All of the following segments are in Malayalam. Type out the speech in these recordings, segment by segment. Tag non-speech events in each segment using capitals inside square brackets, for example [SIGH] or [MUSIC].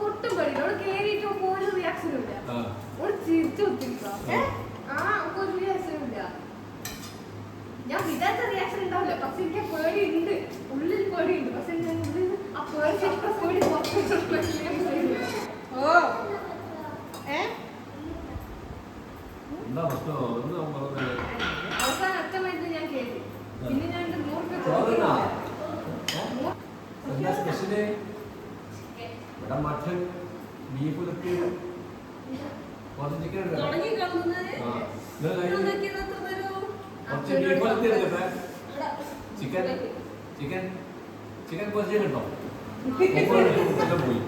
ഒട്ടും പേടിയില്ല അവൾ കേറിയിട്ട് ഒരു റിയാക്ഷനും ഇല്ല. അവൾ ചിരിച്ചു കുത്തിരിക്കുക ആ ഒരു റിയാക്ഷനും ഇല്ല ഞാൻ വിചാരിച്ച റിയാക്ഷൻ ഉണ്ടാവില്ല പക്ഷെ എനിക്ക് ഉണ്ട് ഉള്ളിൽ പേടിയുണ്ട് പക്ഷെ ഞാൻ ഉള്ളിൽ ആ പേടി പേടി ഓ ഏ എന്താ പ്രശ്നം എന്താ പറഞ്ഞത് അവസാനം അറ്റമായിട്ട് ഞാൻ കേറി പിന്നെ ഞാൻ നൂറ്. സ്പെഷ്യൽ ഇവിടെ മട്ടൻ ബീഫ് കുറച്ച് ചിക്കൻ ഇതൊക്കെയാണ് കുറച്ച് ബീഫ് ഇതൊക്കെ ചിക്കൻ ചിക്കൻ ചിക്കൻ കുറച്ച് കിട്ടോ മുപ്പത് പോയി.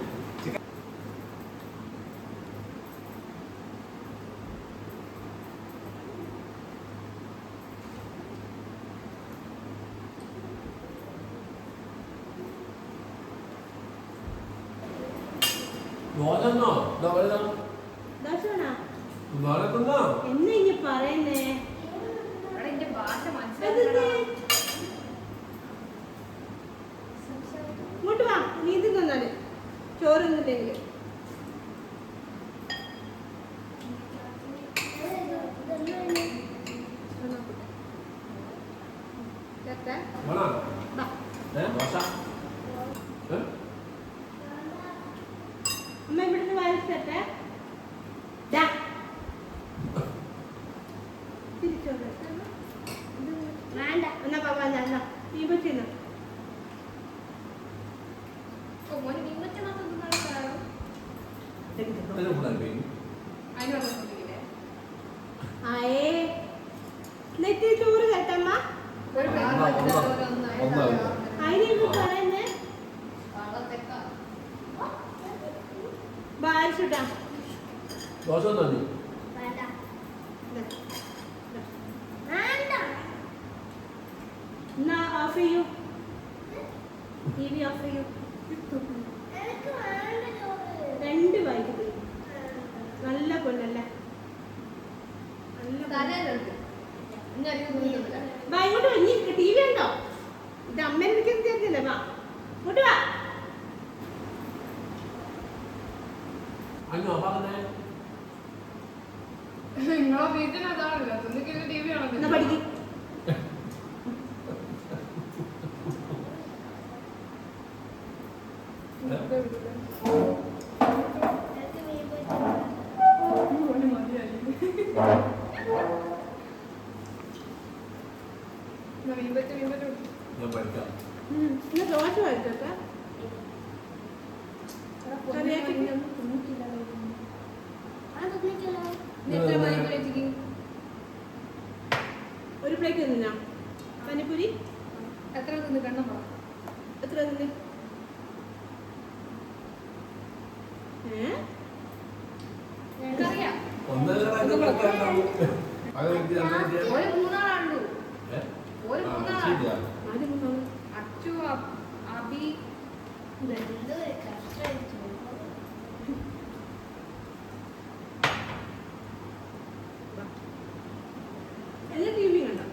എന്നാ ഇനി പറയുന്നേ? ഇങ്ങോട്ട് വാ നീ തിന്നാൽ ചോറൊന്നുമില്ലെങ്കിൽ വേണോ ഏ ദോശ ഏ അമ്മ ഇവിടുന്ന് വരട്ടെ ദാ തിരിച്ചോട്ടെ വേണ്ട എന്നാ പാപ്പ എന്നാ എന്നാ നീ പറ്റുന്ന ഓ മോനെ നിങ്ങത്തെ മാത്രം തിന്നാണ് കാരണം അതിന് ഫുള്ളായി പോയി അതിനോട് ചോദിക്കില്ലേ ആയേ നെറ്റി ചോറ് കേട്ടമ്മ. അതിനെന്ത് പറയുന്നേ. ബാരിച്ചുട്ടാ ദോശ നന്ദി വേണ്ട എന്നാ ഓഫ് ചെയ്യൂ ടി വി ഓഫ് ചെയ്യൂ രണ്ട് വൈകിട്ട് നല്ല പൊന്നല്ലേ? വാ ഇങ്ങോട്ട് വന്നി ടി വി ഉണ്ടോ ഇത് അമ്മേനെ വിളിക്കാൻ തരുന്നില്ല? വാ ഇങ്ങോട്ട് വാ. നിങ്ങളെ തിന്നിക്കുന്ന ടി വി ആണല്ലോ പഠിക്ക്. ദോശ കഴിച്ചോട്ടെ ഒരു പ്ലേറ്റ് തിന്നാ പനിപ്പൂരി എത്ര തിന്ന് കണ്ണം പറ എത്ര തിന്ന് ഏ എനിക്കറിയാം എല്ലാ ടി വിയും കണ്ടോ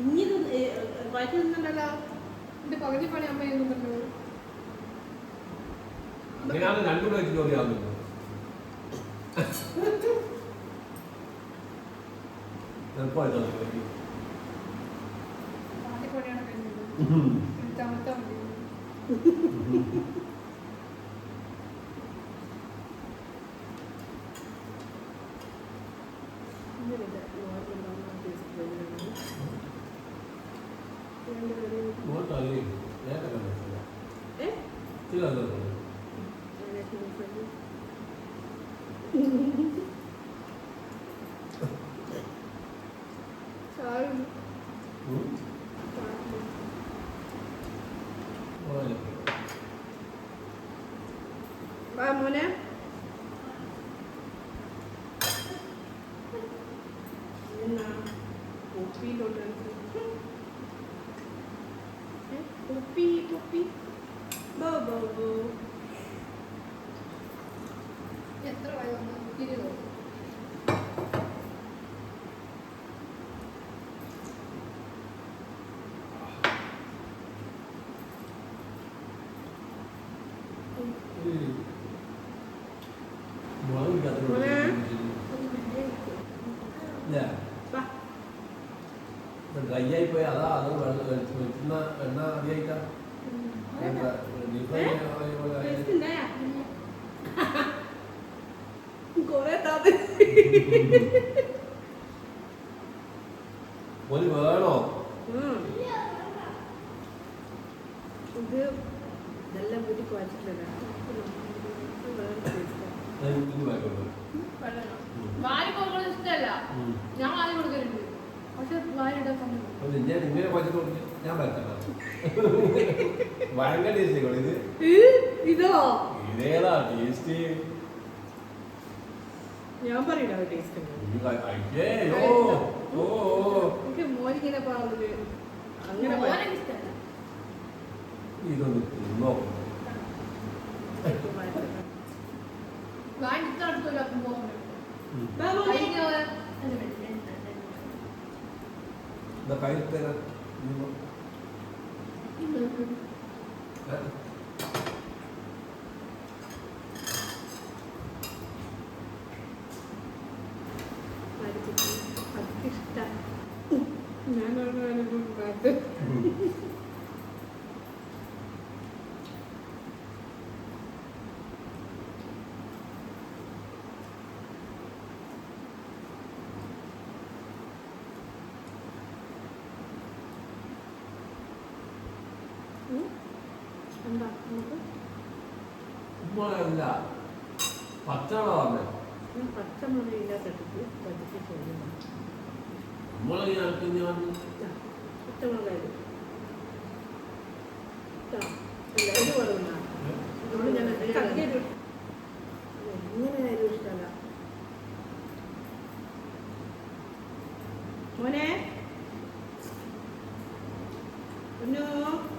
ഇനി വയറ്റ് നിന്നുണ്ടല്ലോ എന്റെ പകുതി പണി അമ്മ ചെയ്യുന്നുണ്ടല്ലോ അങ്ങനെയാണ് രണ്ടു പ്ലേറ്റ് ജോലി ആവുന്നത് എളുപ്പമായിട്ടാണ് ജോലി. ബാക്കി പണിയാണ് കഴിഞ്ഞത് ഉം. ചമത്താ മതി ഇങ്ങോട്ട് അല്ലേ? നേരത്തെ കണ്ടിട്ടില്ല. ഏ? ചില വാ മോനെ ഏ, കുപ്പി കുപ്പി. ബോ ബോ ബോ. എത്ര വയ വന്നു? ഇരുപതോ മുളക് കൊറേ താത്ത ഒരു വേണോ ഉം. ഇത് ഇതെല്ലാം വീട്ടിൽ കുഴച്ചിട്ടില്ല ഞാൻ വാരി കൊടുക്കുന്നത് ഇഷ്ടമല്ല ഉം. ഞാൻ വാരി കൊടുക്കലുണ്ട് പക്ഷെ വാരി ഇടാൻ സമയം അപ്പൊ ഞാൻ ഇങ്ങനെ പറ്റി. ഞാൻ പറ്റണം ഭയങ്കര ടേസ്റ്റ് ഇത് ഇതോ? ഇതേതാ ടേസ്റ്റ് ഞാൻ പറയില്ല ടേസ്റ്റ് അയ്യേ ഓ മോനിങ്ങനെ പറഞ്ഞത് അങ്ങനെ ഇതൊന്ന് തിന്നോ. വാരി ഇത്ര അടുത്തല്ലോ അപ്പം പോകുന്നത് ഉം. വാ മോനെ. എന്നാ കയ്യിൽ തരാം ഇന്ന് ഏ? അതിഷ്ടം ഞാൻ പറഞ്ഞത് [LAUGHS] എന്താ ഉമ്മളല്ല പച്ചവളമാണ് ഞാൻ പച്ചമുളക് ഇല്ലാത്തിട്ട് പതുക്കെ ചെയ്യുന്നു ഉമ്മളെ ഞാൻ പച്ചമുളകായത് അല്ല ഇത്